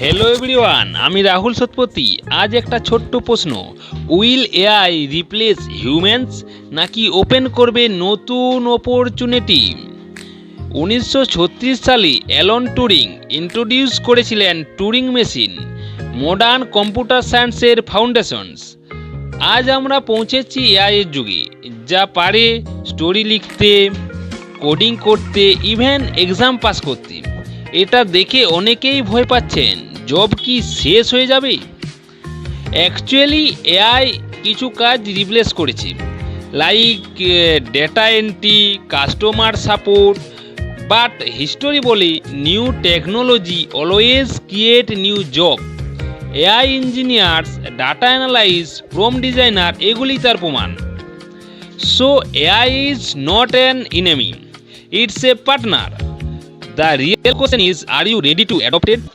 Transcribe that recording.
Hello everyone আমি রাহুল সতপতি আজ একটা ছোট্ট প্রশ্ন। উইল এআই রিপ্লেস হিউম্যানস নাকি ওপেন করবে নতুন অপরচুনিটি উনিশশো ছত্রিশ সালে অ্যালন টুরিং ইন্ট্রোডিউস করেছিলেন টুরিং মেশিন মডার্ন কম্পিউটার সায়েন্সের ফাউন্ডেশনস আজ আমরা পৌঁছেছি এআইয়ের যুগে, যা পারে স্টোরি লিখতে কোডিং করতে ইভেন এক্সাম পাস করতে। এটা দেখে অনেকেই ভয় পাচ্ছেন জব কি শেষ হয়ে যাবে? অ্যাকচুয়ালি এআই কিছু কাজ রিপ্লেস করেছে like data entry customer support but history বলে new technology always create new job AI engineers data analyze prompt designer এগুলি তার প্রমাণ। So AI is not an enemy it's a partner The real question is, are you ready to adopt it?